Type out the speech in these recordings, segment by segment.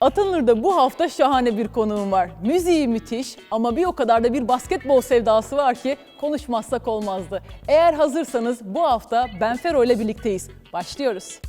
Atanur'da bu hafta şahane bir konuğum var. Müziği müthiş ama bir o kadar da bir basketbol sevdası var ki konuşmazsak olmazdı. Eğer hazırsanız bu hafta Ben Fero ile birlikteyiz. Başlıyoruz.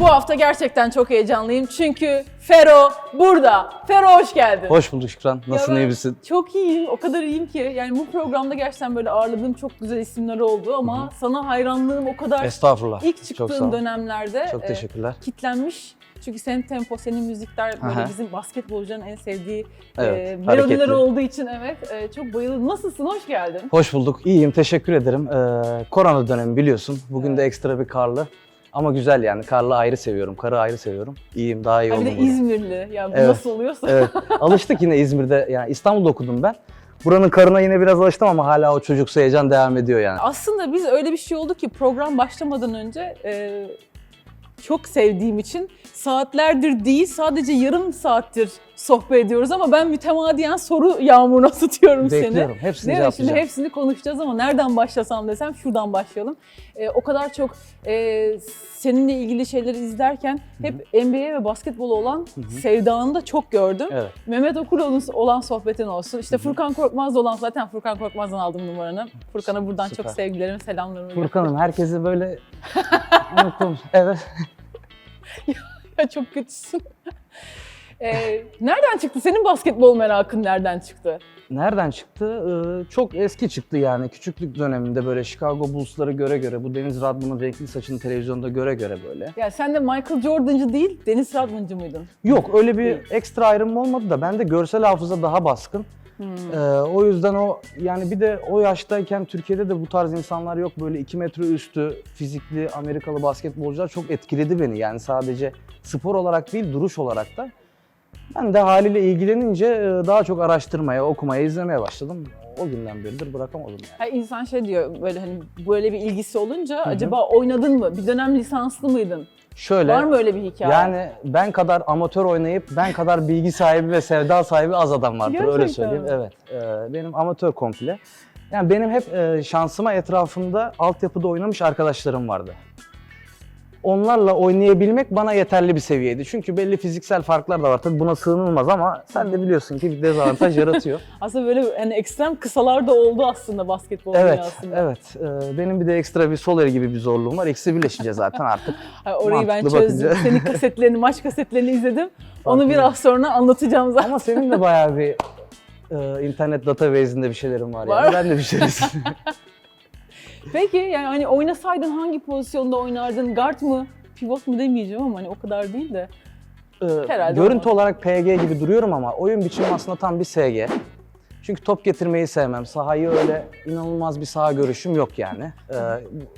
Bu hafta gerçekten çok heyecanlıyım çünkü Fero burada. Fero hoş geldin. Hoş bulduk Şükran. Nasılsın, iyi misin? Çok iyiyim. O kadar iyiyim ki. Yani bu programda gerçekten böyle ağırladığım çok güzel isimler oldu ama sana hayranlığım o kadar Estağfurullah. ilk Çok çıktığın ol. dönemlerde Çok e, teşekkürler. kitlenmiş. Çünkü senin tempo, senin müzikler böyle Aha. bizim basketbolcuların en sevdiği Evet, e, melodiler olduğu için evet e, çok bayıldım. Nasılsın? Hoş geldin. Hoş bulduk. İyiyim, teşekkür ederim. Ee, korona dönemi biliyorsun. Bugün de ekstra bir karlı. Ama güzel yani. Karlı ayrı seviyorum, karı ayrı seviyorum. İyiyim, daha iyi Ha, bir oldum. de. İzmirli. Ya bu Evet. nasıl oluyorsa. Evet, alıştık yine İzmir'de. Yani İstanbul'da okudum ben. Buranın karına yine biraz alıştım ama hala o çocuksu heyecan devam ediyor yani. Aslında biz öyle bir şey oldu ki program başlamadan önce e, çok sevdiğim için saatlerdir değil sadece yarım saattir sohbet ediyoruz ama ben mütemadiyen soru yağmuruna tutuyorum seni. Bekliyorum. Hepsini Değil mi? Şimdi cevaplayacağım. hepsini konuşacağız ama nereden başlasam desem şuradan başlayalım. Ee, o kadar çok e, seninle ilgili şeyleri izlerken hep NBA ve basketbolu olan sevdanı da çok gördüm. Evet. Mehmet Okuloğlu'nun olan sohbetin olsun. İşte Furkan Korkmaz'la olan zaten Furkan Korkmaz'dan aldım numaranı. Furkan'a buradan Süper. çok sevgilerimi, selamlarımı. Furkan'ım herkesi böyle unuttum. Evet. Ya çok kötüsün. Ee, nereden çıktı? Senin basketbol merakın nereden çıktı? Nereden çıktı? Ee, çok eski çıktı yani. Küçüklük döneminde böyle Chicago Bulls'ları göre göre, bu Deniz Radman'ın renkli saçını televizyonda göre göre böyle. Ya sen de Michael Jordan'cı değil, Dennis Rodman'cı mıydın? Yok öyle bir ekstra ayrım olmadı da bende görsel hafıza daha baskın. Ee, o yüzden o yani bir de o yaştayken Türkiye'de de bu tarz insanlar yok. Böyle 2 metre üstü fizikli Amerikalı basketbolcular çok etkiledi beni. Yani sadece spor olarak değil duruş olarak da. Ben de haliyle ilgilenince e, daha çok araştırmaya, okumaya, izlemeye başladım. O günden beridir bırakamadım yani. Ha, insan şey diyor böyle hani böyle bir ilgisi olunca acaba oynadın mı? Bir dönem lisanslı mıydın? Şöyle Var mı öyle bir hikaye? Yani ben kadar amatör oynayıp ben kadar bilgi sahibi ve sevda sahibi az adam vardır öyle Gerçekten söyleyeyim. mi? Evet. Ee, benim amatör komple. Yani benim hep e, şansıma etrafımda altyapıda oynamış arkadaşlarım vardı. Onlarla oynayabilmek bana yeterli bir seviyeydi. Çünkü belli fiziksel farklar da var. Tabii buna sığınılmaz ama sen de biliyorsun ki bir dezavantaj yaratıyor. Aslında böyle hani ekstrem kısalar da oldu aslında basketbol evet, dünyasında. evet. Ee, benim bir de ekstra bir sol gibi bir zorluğum var. İkisi birleşince zaten artık. Orayı ben çözdüm. bakınca. Senin kasetlerini, maç kasetlerini izledim. Onu biraz sonra anlatacağım zaten. Ama senin de bayağı bir e, internet database'inde bir şeylerin var, Var. yani. Ben de bir şeyler Peki yani hani oynasaydın hangi pozisyonda oynardın? Guard mı? Pivot mu demeyeceğim ama hani o kadar değil de. Ee, Herhalde görüntü olmaz. olarak PG gibi duruyorum ama oyun biçimi aslında tam bir SG. Çünkü top getirmeyi sevmem. Sahayı öyle inanılmaz bir saha görüşüm yok yani. Ee,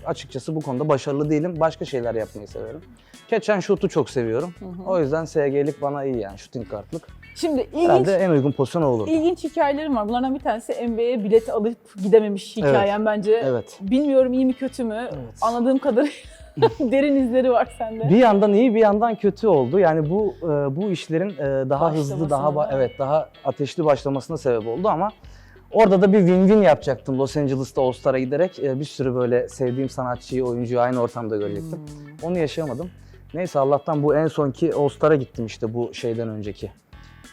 açıkçası bu konuda başarılı değilim. Başka şeyler yapmayı severim. Catch and shoot'u çok seviyorum. O yüzden SG'lik bana iyi yani shooting guard'lık. Şimdi ilginç Herhalde en uygun pozisyon o olur. İlginç hikayelerim var. Bunlardan bir tanesi NBA'ye bilet alıp gidememiş hikayem bence. Evet. Bilmiyorum iyi mi kötü mü? Evet. Anladığım kadarıyla derin izleri var sende. Bir yandan iyi bir yandan kötü oldu. Yani bu e, bu işlerin e, daha hızlı, daha ba- Başlamasına. evet daha ateşli başlamasına sebep oldu ama orada da bir win-win yapacaktım Los Angeles'ta All-Star'a giderek. E, bir sürü böyle sevdiğim sanatçıyı, oyuncuyu aynı ortamda görecektim. Hmm. Onu yaşayamadım. Neyse Allah'tan bu en sonki All-Star'a gittim işte bu şeyden önceki.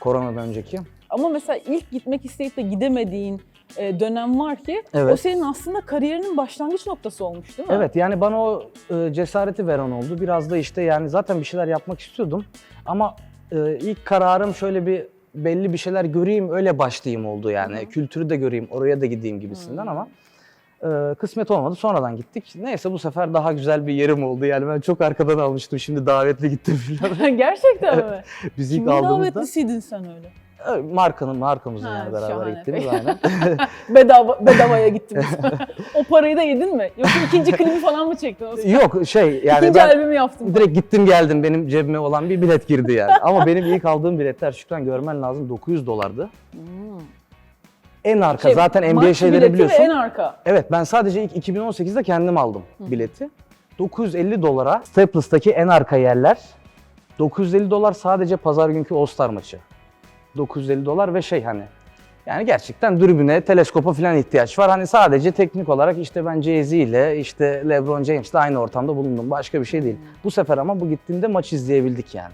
Koronadan önceki. Ama mesela ilk gitmek isteyip de gidemediğin e, dönem var ki Evet. o senin aslında kariyerinin başlangıç noktası olmuş değil mi? Evet yani bana o e, cesareti veren oldu. Biraz da işte yani zaten bir şeyler yapmak istiyordum. Ama e, ilk kararım şöyle bir belli bir şeyler göreyim öyle başlayayım oldu yani. Kültürü de göreyim oraya da gideyim gibisinden ama e, kısmet olmadı. Sonradan gittik. Neyse bu sefer daha güzel bir yerim oldu. Yani ben çok arkadan almıştım. Şimdi davetli gittim falan. Gerçekten mi? Biz ilk Kimin aldığımızda davetlisiydin sen öyle? e, markanın markamızın Ha, yani beraber gittiğimiz aynen. Bedava, bedavaya gittiniz. o parayı da yedin mi? Yoksa ikinci klibi falan mı çektin? O zaman? Yok şey yani İkinci ben albümü yaptın. Direkt gittim geldim benim cebime olan bir bilet girdi yani. Ama benim ilk aldığım biletler Şükran görmen lazım 900 dolardı. En arka Şey, zaten NBA maç bileti şeyleri ve biliyorsun. en arka. Evet ben sadece ilk 2018'de kendim aldım bileti. 950 dolara Staples'taki en arka yerler. 950 dolar sadece pazar günkü All-Star maçı. 950 dolar ve şey hani yani gerçekten dürbüne, teleskopa falan ihtiyaç var. Hani sadece teknik olarak işte ben Jay-Z ile işte LeBron James'le aynı ortamda bulundum. Başka bir şey değil. Bu sefer ama bu gittiğinde maç izleyebildik yani.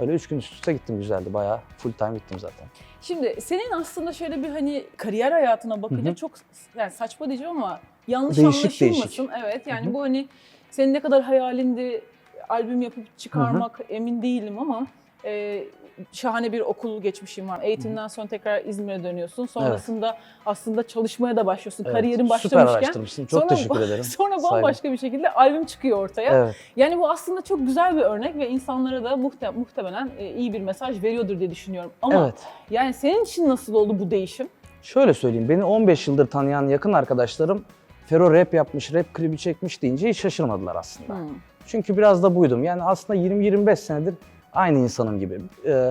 Öyle üç gün üst üste gittim güzeldi. Bayağı full time gittim zaten. Şimdi senin aslında şöyle bir hani kariyer hayatına bakınca Hı hı. çok yani saçma diyeceğim ama yanlış Değişik, anlaşılmasın. değişik. Evet yani Hı hı. bu hani senin ne kadar hayalindi albüm yapıp çıkarmak emin değilim ama e, şahane bir okul geçmişim var. Eğitimden sonra tekrar İzmir'e dönüyorsun. Sonrasında aslında çalışmaya da başlıyorsun. Evet, Kariyerin Süper başlamışken. araştırmışsın. Çok sonra- teşekkür ederim. Sonra Saygı. bambaşka bir şekilde albüm çıkıyor ortaya. Evet. Yani bu aslında çok güzel bir örnek ve insanlara da muhte- muhtemelen e, iyi bir mesaj veriyordur diye düşünüyorum. Ama Evet. yani senin için nasıl oldu bu değişim? Şöyle söyleyeyim, beni 15 yıldır tanıyan yakın arkadaşlarım Fero rap yapmış, rap klibi çekmiş deyince hiç şaşırmadılar aslında. Hmm. Çünkü biraz da buydum. Yani aslında 20-25 senedir aynı insanım gibi. Ee,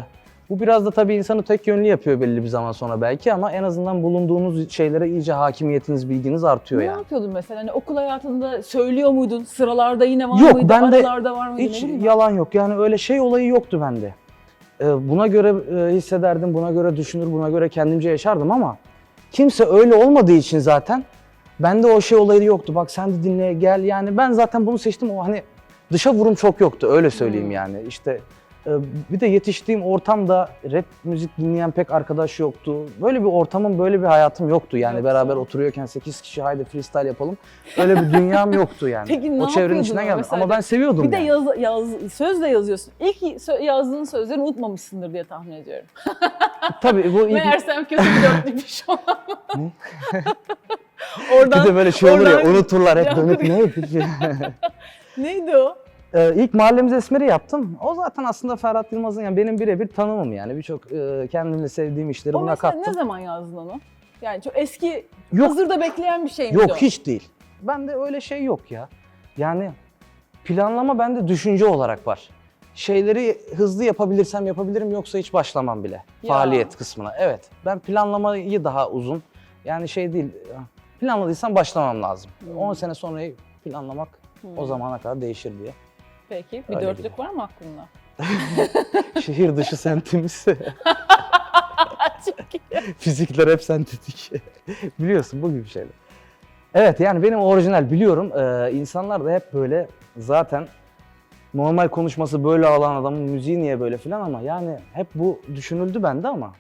bu biraz da tabii insanı tek yönlü yapıyor belli bir zaman sonra belki ama en azından bulunduğunuz şeylere iyice hakimiyetiniz, bilginiz artıyor Ne yani. yapıyordun mesela? Hani okul hayatında söylüyor muydun? Sıralarda yine var Yok, mıydı? ben de Aralarda var mıydı? Hiç ne yalan yok. Yani öyle şey olayı yoktu bende. Ee, buna göre e, hissederdim, buna göre düşünür, buna göre kendimce yaşardım ama kimse öyle olmadığı için zaten bende o şey olayı yoktu. Bak sen de dinle gel. Yani ben zaten bunu seçtim. O hani dışa vurum çok yoktu öyle söyleyeyim Hmm. yani. İşte bir de yetiştiğim ortamda rap müzik dinleyen pek arkadaş yoktu. Böyle bir ortamım, böyle bir hayatım yoktu. Yani Yoktu. beraber oturuyorken 8 kişi haydi freestyle yapalım. Öyle bir dünyam yoktu yani. Peki ne o çevrenin içinden geldim. Ama ben seviyordum Bir de yani. yaz, yaz, sözle yazıyorsun. İlk sö- yazdığın sözleri unutmamışsındır diye tahmin ediyorum. Tabii bu ilk Meğersem kötü bir dörtlükmüş o. Ne? Oradan, bir de böyle şey olur ya unuturlar hep dönüp ne? Neydi o? Ee, ilk mahallemiz Esmer'i yaptım. O zaten aslında Ferhat Yılmaz'ın yani benim birebir tanımım yani. Birçok e, kendimle sevdiğim işleri O buna mesela kattım. ne zaman yazdın onu? Yani çok eski, Yok. hazırda bekleyen bir şey miydi Yok hiç değil. Bende öyle şey yok ya. Yani planlama bende düşünce olarak var. Şeyleri hızlı yapabilirsem yapabilirim yoksa hiç başlamam bile. Ya. Faaliyet kısmına. Evet. Ben planlamayı daha uzun. Yani şey değil. Planladıysam başlamam lazım. Hmm. 10 sene sonrayı planlamak Hmm. o zamana kadar değişir diye. Peki bir Öyle dörtlük gibi. var mı aklında? Şehir dışı semtimiz. Fizikler hep sentetik. Biliyorsun bu gibi şeyler. Evet yani benim orijinal biliyorum. Ee, insanlar da hep böyle zaten normal konuşması böyle alan adamın müziği niye böyle filan ama yani hep bu düşünüldü bende ama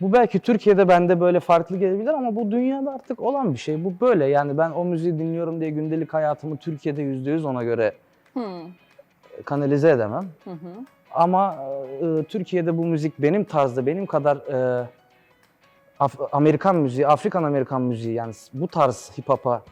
bu belki Türkiye'de bende böyle farklı gelebilir ama bu dünyada artık olan bir şey. Bu böyle yani ben o müziği dinliyorum diye gündelik hayatımı Türkiye'de yüzde yüz ona göre Hmm. kanalize edemem. Hı hı. Ama e, Türkiye'de bu müzik benim tarzda, benim kadar e, Af- Amerikan müziği, Afrikan Amerikan müziği yani bu tarz hip hop'a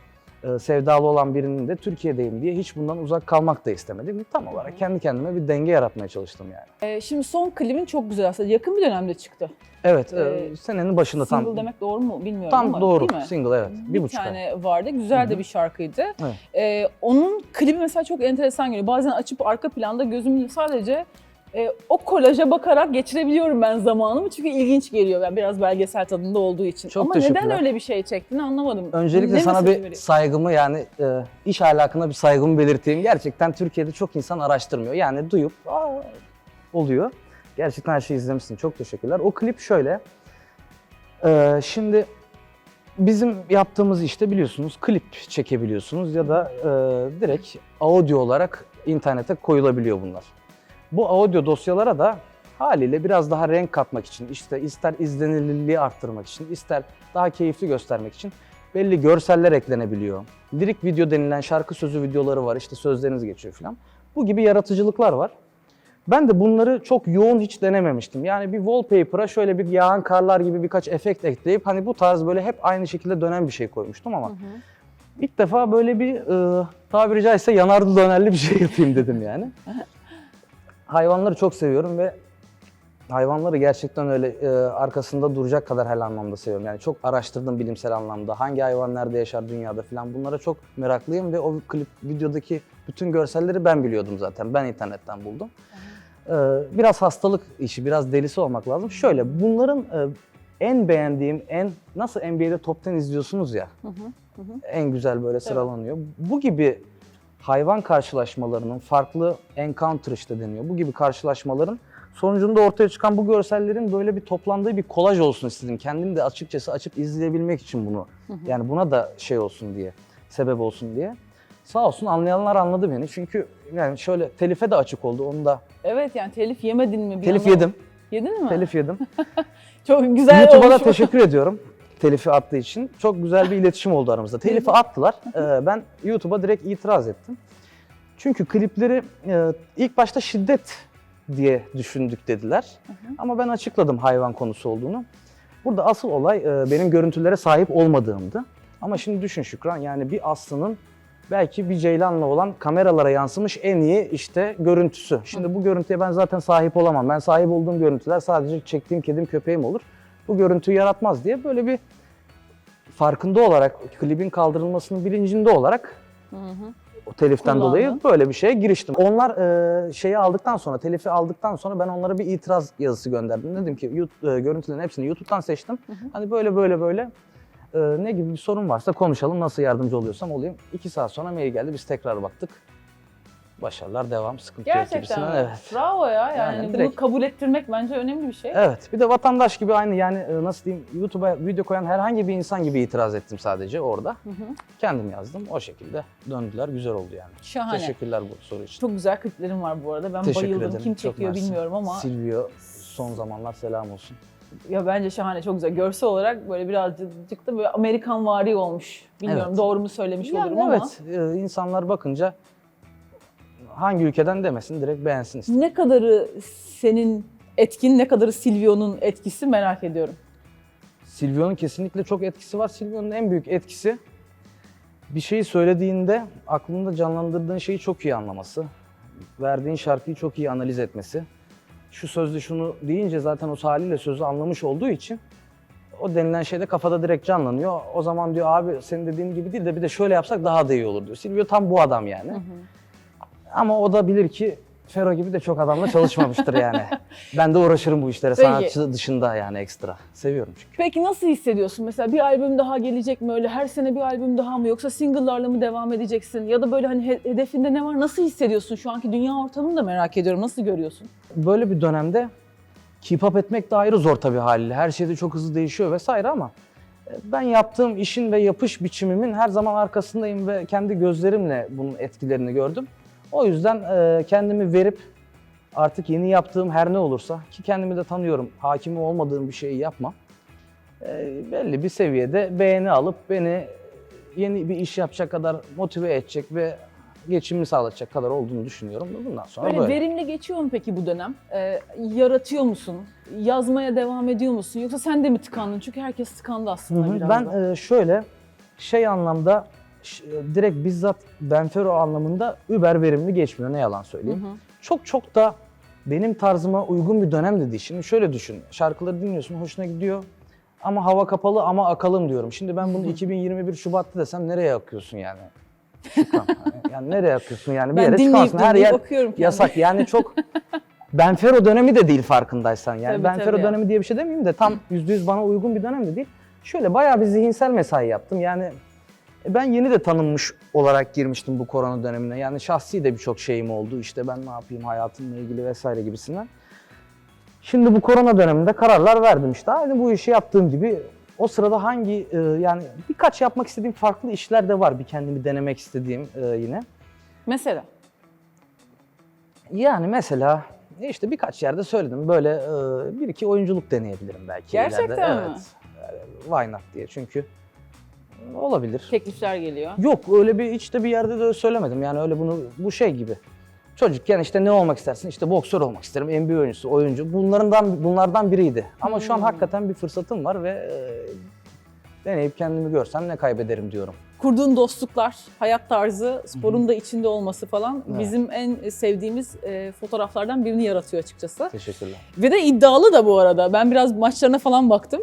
sevdalı olan birinin de Türkiye'deyim diye hiç bundan uzak kalmak da istemedim. Tam olarak kendi kendime bir denge yaratmaya çalıştım yani. Ee, şimdi son klibin çok güzel aslında. Yakın bir dönemde çıktı. Evet, e, Ee, senenin başında Single tam demek doğru mu bilmiyorum tam ama doğru değil mi? single evet. Bir, bir buçuk ay. tane vardı. Güzel Hı de bir şarkıydı. Evet. Ee, onun klibi mesela çok enteresan geliyor. Bazen açıp arka planda gözümle sadece e, o kolaja bakarak geçirebiliyorum ben zamanımı. Çünkü ilginç geliyor. Ben biraz belgesel tadında olduğu için. Çok Ama neden öyle bir şey çektiğini anlamadım. Öncelikle Ne sana bir veriyor? saygımı yani e, iş ahlakına bir saygımı belirteyim. Gerçekten Türkiye'de çok insan araştırmıyor. Yani duyup Aa, oluyor. Gerçekten her şeyi izlemişsin. Çok teşekkürler. O klip şöyle. E, şimdi bizim yaptığımız işte biliyorsunuz klip çekebiliyorsunuz ya da e, direkt audio olarak internete koyulabiliyor bunlar. Bu audio dosyalara da haliyle biraz daha renk katmak için, işte ister izlenirliliği arttırmak için, ister daha keyifli göstermek için belli görseller eklenebiliyor. Lirik video denilen şarkı sözü videoları var, işte sözleriniz geçiyor falan. Bu gibi yaratıcılıklar var. Ben de bunları çok yoğun hiç denememiştim. Yani bir wallpaper'a şöyle bir yağan karlar gibi birkaç efekt ekleyip hani bu tarz böyle hep aynı şekilde dönen bir şey koymuştum ama Hı hı. ilk defa böyle bir e, tabiri caizse yanarlı dönerli bir şey yapayım dedim yani. Hayvanları çok seviyorum ve hayvanları gerçekten öyle e, arkasında duracak kadar her anlamda seviyorum. Yani çok araştırdım bilimsel anlamda. Hangi hayvan nerede yaşar dünyada falan bunlara çok meraklıyım ve o klip videodaki bütün görselleri ben biliyordum zaten. Ben internetten buldum. E, biraz hastalık işi, biraz delisi olmak lazım. Şöyle bunların e, en beğendiğim, en nasıl NBA'de top 10 izliyorsunuz ya Hı hı. en güzel böyle sıralanıyor. Bu gibi hayvan karşılaşmalarının farklı encounter işte deniyor. Bu gibi karşılaşmaların sonucunda ortaya çıkan bu görsellerin böyle bir toplandığı bir kolaj olsun istedim. Kendim de açıkçası açıp izleyebilmek için bunu. Yani buna da şey olsun diye, sebep olsun diye. Sağ olsun anlayanlar anladı beni. Çünkü yani şöyle telife de açık oldu. Onu da Evet yani telif yemedin mi? Bir telif yandan? yedim. Yedin mi? Telif yedim. Çok güzel YouTube'a da olmuş. teşekkür ediyorum. Telifi attığı için. Çok güzel bir iletişim oldu aramızda. Telifi attılar. Ee, ben YouTube'a direkt itiraz ettim. Çünkü klipleri e, ilk başta şiddet diye düşündük dediler. Ama ben açıkladım hayvan konusu olduğunu. Burada asıl olay e, benim görüntülere sahip olmadığımdı. Ama şimdi düşün Şükran yani bir aslanın belki bir ceylanla olan kameralara yansımış en iyi işte görüntüsü. Şimdi bu görüntüye ben zaten sahip olamam. Ben sahip olduğum görüntüler sadece çektiğim kedim köpeğim olur. Bu görüntüyü yaratmaz diye böyle bir farkında olarak klibin kaldırılmasının bilincinde olarak Hı hı. o teliften Kullandın. dolayı böyle bir şeye giriştim. Onlar e, şeyi aldıktan sonra, telifi aldıktan sonra ben onlara bir itiraz yazısı gönderdim. Dedim ki "Yout- e, görüntülerin hepsini YouTube'dan seçtim. Hani böyle böyle böyle e, ne gibi bir sorun varsa konuşalım, nasıl yardımcı oluyorsam olayım. İki saat sonra mail geldi, biz tekrar baktık. Başarılar devam, sıkıntı yok Gerçekten gibisinden. mi? Evet. Bravo ya. Yani, Yani bunu direkt- kabul ettirmek bence önemli bir şey. Evet, bir de vatandaş gibi aynı yani e, nasıl diyeyim YouTube'a video koyan herhangi bir insan gibi itiraz ettim sadece orada. Hı hı. Kendim yazdım, o şekilde döndüler, güzel oldu yani. Şahane. Teşekkürler bu soru için. Çok güzel kliplerin var bu arada. Ben Teşekkür bayıldım. ederim. Kim Çok çekiyor mersi. bilmiyorum ama Silvio son zamanlar selam olsun. ya bence şahane, çok güzel. Görsel olarak böyle birazcık da böyle Amerikan vari olmuş. Bilmiyorum Evet. doğru mu söylemiş Yani olurum ama. evet e, insanlar bakınca hangi ülkeden demesin direkt beğensin istedim. Ne kadarı senin etkin, ne kadarı Silvio'nun etkisi merak ediyorum. Silvio'nun kesinlikle çok etkisi var. Silvio'nun en büyük etkisi bir şeyi söylediğinde aklında canlandırdığın şeyi çok iyi anlaması. Verdiğin şarkıyı çok iyi analiz etmesi. Şu sözde şunu deyince zaten o haliyle sözü anlamış olduğu için o denilen şey de kafada direkt canlanıyor. O zaman diyor abi senin dediğin gibi değil de bir de şöyle yapsak daha da iyi olur diyor. Silvio tam bu adam yani. Ama o da bilir ki Fero gibi de çok adamla çalışmamıştır yani. ben de uğraşırım bu işlere Peki. sanatçı dışında yani ekstra. Seviyorum çünkü. Peki nasıl hissediyorsun? Mesela bir albüm daha gelecek mi öyle? Her sene bir albüm daha mı? Yoksa single'larla mı devam edeceksin? Ya da böyle hani he- hedefinde ne var? Nasıl hissediyorsun? Şu anki dünya ortamını da merak ediyorum. Nasıl görüyorsun? Böyle bir dönemde keep up etmek de ayrı zor tabii haliyle. Her şey de çok hızlı değişiyor vesaire ama e, ben yaptığım işin ve yapış biçimimin her zaman arkasındayım ve kendi gözlerimle bunun etkilerini gördüm. O yüzden e, kendimi verip artık yeni yaptığım her ne olursa ki kendimi de tanıyorum, hakimi olmadığım bir şeyi yapmam. E, belli bir seviyede beğeni alıp beni yeni bir iş yapacak kadar motive edecek ve geçimimi sağlatacak kadar olduğunu düşünüyorum. Bundan sonra Böyle, böyle. verimli geçiyor mu peki bu dönem? Ee, yaratıyor musun? Yazmaya devam ediyor musun? Yoksa sen de mi tıkandın? Çünkü herkes tıkandı Hı aslında hı. biraz Ben e, şöyle şey anlamda direkt bizzat Benfero anlamında über verimli geçmiyor ne yalan söyleyeyim. Hı hı. Çok çok da benim tarzıma uygun bir dönem de değil. Şimdi şöyle düşün. Şarkıları dinliyorsun, hoşuna gidiyor. Ama hava kapalı ama akalım diyorum. Şimdi ben bunu 2021 Şubat'ta desem nereye akıyorsun yani? Şükran. yani nereye akıyorsun yani? Bir Ben yere çıkamazsın. Her yer yasak. Yani çok Benfero dönemi de değil farkındaysan. Yani Tabii, Benfero tabii. dönemi diye bir şey demeyeyim de tam %100 bana uygun bir dönem de değil. Şöyle bayağı bir zihinsel mesai yaptım. Yani ben yeni de tanınmış olarak girmiştim bu korona dönemine. Yani şahsi de birçok şeyim oldu. İşte ben ne yapayım hayatımla ilgili vesaire gibisinden. Şimdi bu korona döneminde kararlar verdim işte. Aynı bu işi yaptığım gibi o sırada hangi e, yani birkaç yapmak istediğim farklı işler de var. Bir kendimi denemek istediğim e, yine. Mesela? Yani mesela işte birkaç yerde söyledim böyle e, bir iki oyunculuk deneyebilirim belki Gerçekten ileride. mi? Evet. Why not diye çünkü olabilir. Teklifler geliyor. Yok öyle bir hiç de bir yerde de söylemedim. Yani öyle bunu bu şey gibi. Çocukken işte ne olmak istersin? İşte boksör olmak isterim, NBA oyuncusu, oyuncu. Bunlardan bunlardan biriydi. Ama şu an Hmm. hakikaten bir fırsatım var ve e, deneyip kendimi görsem ne kaybederim diyorum. Kurduğun dostluklar, hayat tarzı, sporun da içinde olması falan Evet. bizim en sevdiğimiz e, fotoğraflardan birini yaratıyor açıkçası. Teşekkürler. Ve de iddialı da bu arada. Ben biraz maçlarına falan baktım.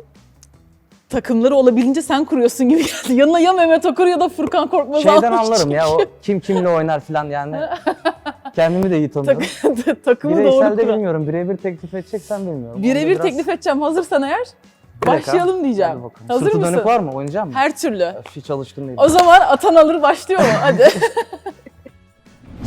Takımları olabildiğince sen kuruyorsun gibi geldi. Yanına ya Mehmet Okur ya da Furkan Korkmaz'ı Şeyden almış anlarım ya o kim kimle oynar falan yani. Kendimi de iyi tanıyorum. Tak- Takımı doğru Bireysel de kuran. bilmiyorum. Birebir teklif edeceksen bilmiyorum. Birebir biraz- teklif edeceğim. Hazırsan eğer Bir dakika. başlayalım diyeceğim. Hadi bakalım. Hazır Sırtı mısın? dönük var mı? Oynayacak mısın? Her türlü. Öf, Hiç alışkın değilim. O zaman atan alır başlıyor mu? Hadi.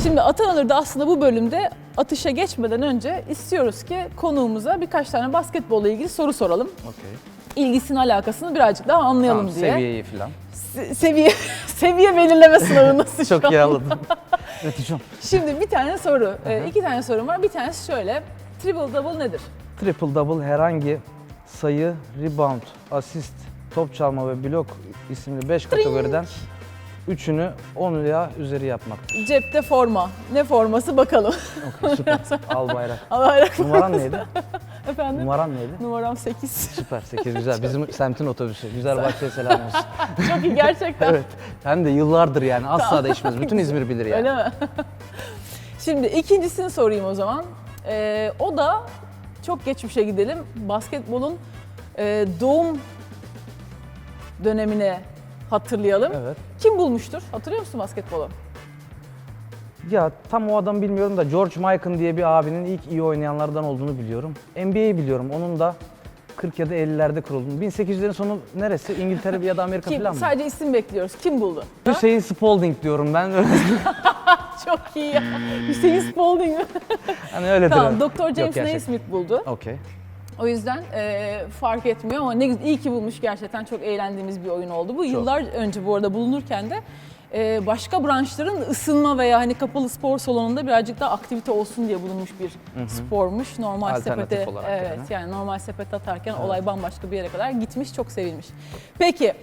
Şimdi atan alır'da aslında bu bölümde atışa geçmeden önce istiyoruz ki konuğumuza birkaç tane basketbolla ilgili soru soralım. Okey. İlgisini alakasını birazcık daha anlayalım Tamam, diye. seviyeyi falan. Se- seviye seviye belirleme sınavı nasıl Çok iyi anladım. evet hocam. Şimdi bir tane soru, e, iki tane sorum var. Bir tanesi şöyle, triple double nedir? Triple double herhangi sayı, rebound, asist, top çalma ve blok isimli 5 kategoriden üçünü 10 veya üzeri yapmak. Cepte forma. Ne forması bakalım. Okey, süper. Al bayrak. Bayrak Numaran neydi? efendim. Numaran neydi? Numaram 8. Süper 8 güzel. Bizim semtin otobüsü. Güzel bahçeye selam olsun. Çok iyi gerçekten. evet. Hem de yıllardır yani asla değişmez. Bütün İzmir bilir yani. Öyle mi? Şimdi ikincisini sorayım o zaman. Ee, o da çok geçmişe gidelim. Basketbolun e, doğum dönemine hatırlayalım. Evet. Kim bulmuştur? Hatırlıyor musun basketbolu? Ya tam o adamı bilmiyorum da George Mikan diye bir abinin ilk iyi oynayanlardan olduğunu biliyorum. NBA'yi biliyorum. Onun da 40 ya da 50'lerde kurulduğunu. 1800'lerin sonu neresi? İngiltere ya da Amerika Kim? falan mı? Sadece isim bekliyoruz. Kim buldu? Hüseyin Spalding diyorum ben. Çok iyi ya. Hüseyin Spalding mi? hani öyle tamam, Dr. James. Naismith buldu. Okey. O yüzden e, fark etmiyor ama ne güzel, iyi ki bulmuş gerçekten çok eğlendiğimiz bir oyun oldu. Bu yıllar önce bu arada bulunurken de e, başka branşların ısınma veya hani kapalı spor salonunda birazcık daha aktivite olsun diye bulunmuş bir spormuş. Normal Alternatif sepete olarak evet yani. yani. normal sepete atarken olay bambaşka bir yere kadar gitmiş çok sevilmiş. Peki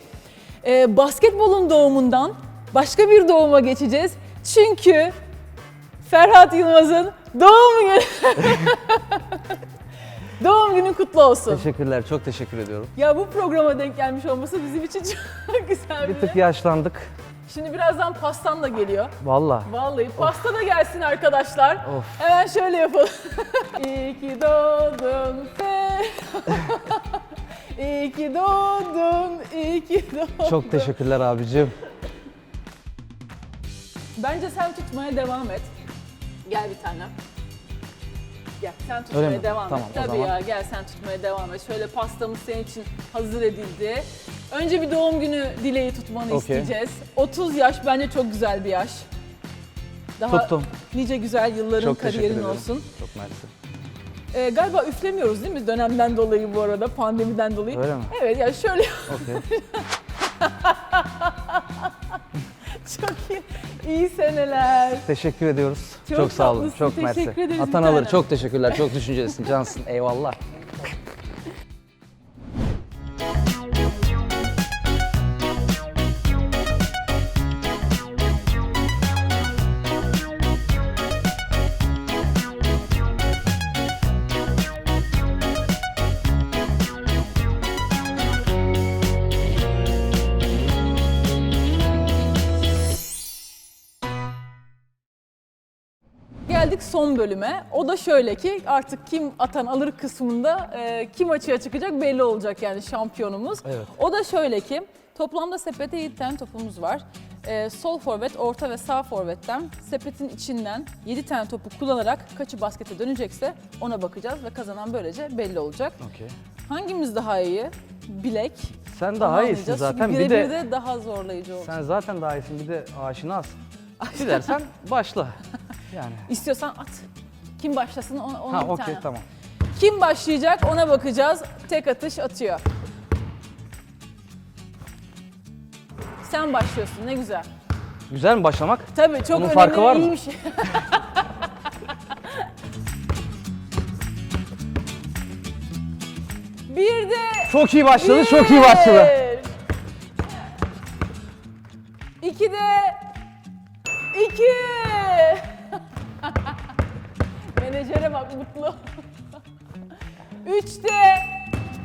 e, basketbolun doğumundan başka bir doğuma geçeceğiz. Çünkü Ferhat Yılmaz'ın doğum günü Doğum günün kutlu olsun. Teşekkürler. Çok teşekkür ediyorum. Ya bu programa denk gelmiş olması bizim için çok güzel bir Bir tık yaşlandık. Şimdi birazdan pastan da geliyor. Valla. Vallahi pasta da gelsin arkadaşlar. Of. Hemen şöyle yapalım. İyi ki doğdun Fer. İyi ki doğdun, iyi ki doğdun. Çok teşekkürler abicim. Bence sen tutmaya devam et. Gel bir tane. Gel sen tutmaya Öyle mi? devam Tamam, et. o Tabii zaman. ya gel sen tutmaya devam et. Şöyle pastamız senin için hazır edildi. Önce bir doğum günü dileği tutmanı Okey. isteyeceğiz. 30 yaş bence çok güzel bir yaş. Daha Tuttum. nice güzel yılların Çok teşekkür kariyerin ederim. olsun. Çok mersi. Ee, galiba üflemiyoruz değil mi dönemden dolayı bu arada, pandemiden dolayı. Öyle mi? Evet ya şöyle Okey. çok iyi. İyi seneler. Teşekkür ediyoruz. Çok Çok, sağ olun. tatlısın, Çok mersi. teşekkür ederiz bir Atan alır. tanem. Çok teşekkürler. Çok düşüncelisin. Cansın. Eyvallah. Geldik son bölüme. O da şöyle ki artık kim atan alır kısmında e, kim açığa çıkacak belli olacak yani şampiyonumuz. Evet. O da şöyle ki toplamda sepete 7 tane topumuz var. E, sol forvet, orta ve sağ forvetten sepetin içinden 7 tane topu kullanarak kaçı baskete dönecekse ona bakacağız ve kazanan böylece belli olacak. Okey. Hangimiz daha iyi? Bilek. Sen daha iyisin anlayacağız. zaten. Çünkü Bir birebir de de daha zorlayıcı olacak. sen zaten daha iyisin. Bir de aşinasın. Dilersen başla. Yani. İstiyorsan at. Kim başlasın ona, ona Ha bir okey tane. tamam. Kim başlayacak ona bakacağız. Tek atış atıyor. Sen başlıyorsun ne güzel. Güzel mi başlamak? Tabii çok Onun önemli farkı var mı? iyiymiş. bir de Çok iyi başladı. Çok iyi başladı. bir. İki de Menajere bak mutlu. Üçte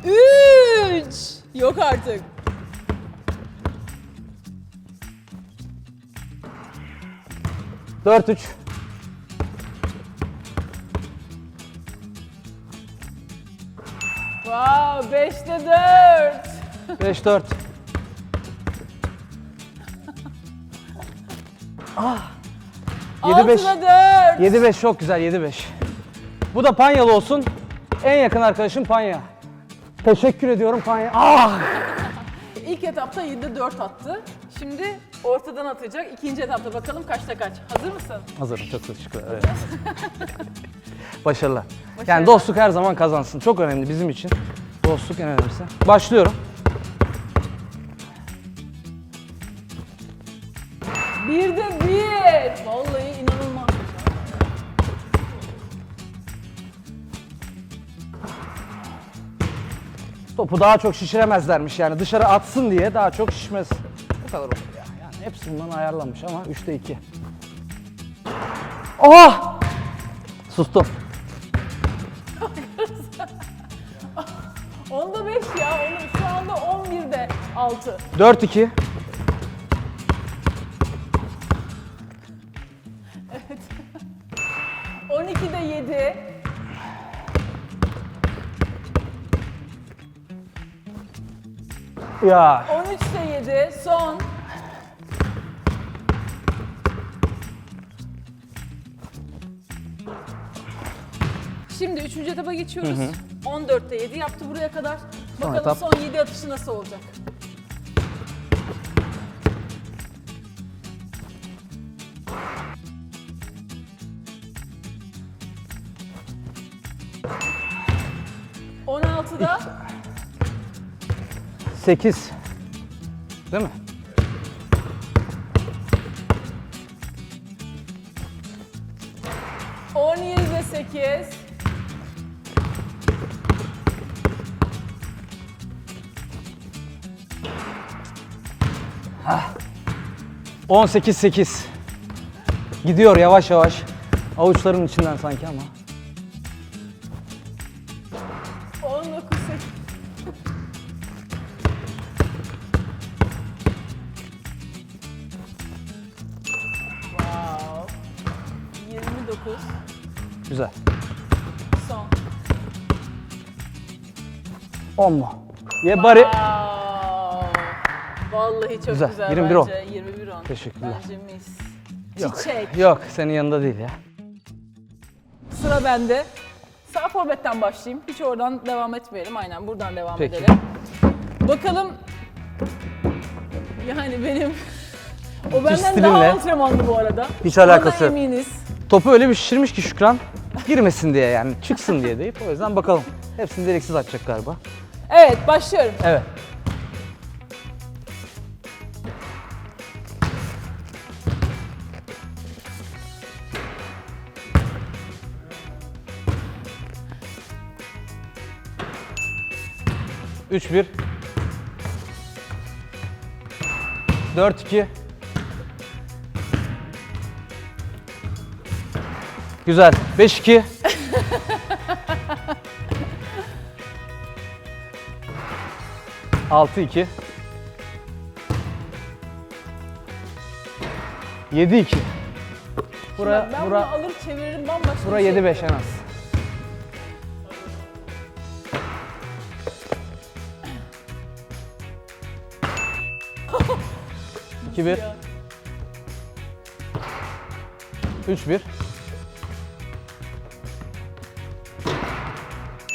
üç. Yok artık. Dört üç. Wow, beşte dört. Beş dört. Yedi beş. Altıda dört. 7-5 çok güzel 7-5. Bu da Panyalı olsun. En yakın arkadaşım Panya. Teşekkür ediyorum Panya. Ah! İlk etapta 7'de 4 attı. Şimdi ortadan atacak. İkinci etapta bakalım kaçta kaç. Hazır mısın? Hazırım çok teşekkür ederim. Evet. Başarılar. Başarılar. Yani dostluk her zaman kazansın. Çok önemli bizim için. Dostluk en önemlisi. Başlıyorum. Bir de Topu daha çok şişiremezlermiş yani dışarı atsın diye daha çok şişmez. Bu kadar olur ya. Yani hepsi bundan ayarlanmış ama 3'te 2. Oha! Sustum. Onda 5 ya. Onun şu anda 11'de 6. 4-2. Ya 13'te 7. Son. Şimdi 3. etapa geçiyoruz. 14'te 7 yaptı buraya kadar. Son Bakalım etap. son 7 atışı nasıl olacak? ...16'da 8. Değil mi? On yedi sekiz. Hah. 18-8. Gidiyor yavaş yavaş. Avuçların içinden sanki ama. 10 mu? Ye bari. Vallahi çok Güzel. güzel, 21 on. bence. 21 10. Teşekkürler. Bence mis. Yok. Çiçek. Yok senin yanında değil ya. Sıra bende. Sağ forvetten başlayayım. Hiç oradan devam etmeyelim. Aynen buradan devam Peki. edelim. Bakalım yani benim o benden stilinle. daha antrenmanlı bu arada. Hiç alakası yok. eminiz. Topu öyle bir şişirmiş ki Şükran girmesin diye yani çıksın diye deyip o yüzden bakalım. Hepsini deliksiz atacak galiba. Evet başlıyorum. Evet. Üç bir. Dört iki. Güzel. Beş iki. Altı iki. Yedi iki. Bura, ben bura, bunu alır çeviririm bambaşka bura bir şey yedi beş en yaparım. az. İki bir. Ya. Üç bir.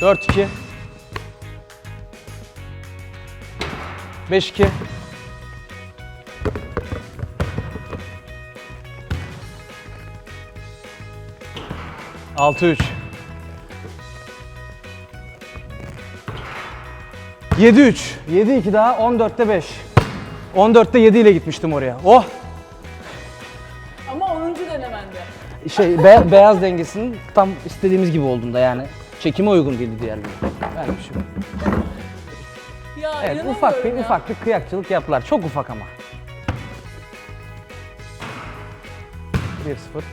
Dört iki. Beş iki. Altı üç. Yedi üç. Yedi iki daha. On dörtte beş. On dörtte yedi ile gitmiştim oraya. Oh! Ama 10. denemende. şey be- beyaz dengesinin tam istediğimiz gibi olduğunda yani çekime uygun değildi diğerleri. Yani bir şey yok. Evet ufak bir ufak bir kıyakçılık yaptılar. Çok ufak ama. 1-0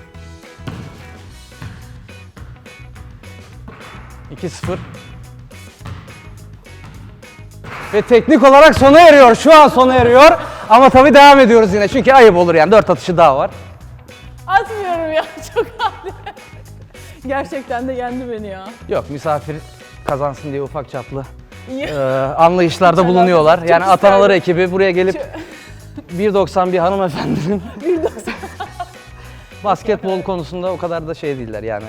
2-0 Ve teknik olarak sona eriyor. Şu an sona eriyor. Ama tabii devam ediyoruz yine. Çünkü ayıp olur yani. 4 atışı daha var. Atmıyorum ya çok hadi. Gerçekten de yendi beni ya. Yok misafir kazansın diye ufak çaplı. E, anlayışlarda bulunuyorlar. Yani çok atanaları isterdim. ekibi buraya gelip 1.90 bir hanımefendinin 1.90. basketbol konusunda o kadar da şey değiller yani.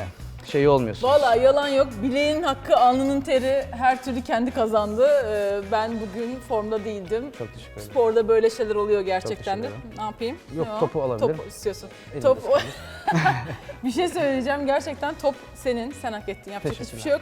Şey olmuyorsun. Valla yalan yok. Bileğin hakkı, alnının teri her türlü kendi kazandı. Ee, ben bugün formda değildim. Çok teşekkür ederim. Sporda böyle şeyler oluyor gerçekten de. Ne yapayım? Yok, Ne topu alabilirim. Top istiyorsun. Elimde top Bir şey söyleyeceğim. Gerçekten top senin. Sen hak ettin. Yapacak hiçbir şey yok.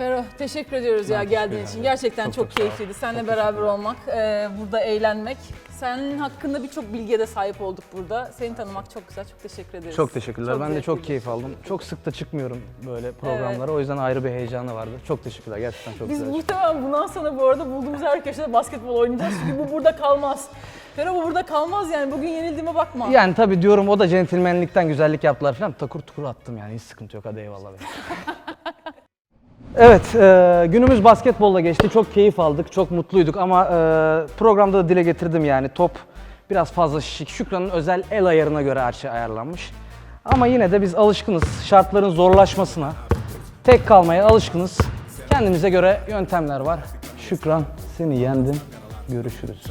Ferro teşekkür ediyoruz ya geldiğin için. Gerçekten çok, Çok çok keyifliydi. Seninle beraber olmak, e, burada eğlenmek. Senin hakkında birçok bilgiye de sahip olduk burada. Seni tanımak çok güzel. Çok teşekkür ederiz. Çok teşekkürler. ben de çok keyif aldım. Çok sık da çıkmıyorum böyle programlara. O yüzden ayrı bir heyecanı vardı. Çok teşekkürler. Gerçekten çok Biz güzel. muhtemelen bundan sonra bu arada bulduğumuz her köşede basketbol oynayacağız. Çünkü bu burada kalmaz. Ferro bu burada kalmaz yani. Bugün yenildiğime bakma. Yani tabii diyorum o da centilmenlikten güzellik yaptılar falan. Takur tukur attım yani hiç sıkıntı yok hadi eyvallah. evet e, günümüz basketbolla geçti. Çok keyif aldık, çok mutluyduk ama e, programda da dile getirdim yani top biraz fazla şişik. Şükran'ın özel el ayarına göre her şey ayarlanmış. Ama yine de biz alışkınız şartların zorlaşmasına. Tek kalmaya alışkınız. Kendimize göre yöntemler var. Şükran seni yendim. Görüşürüz.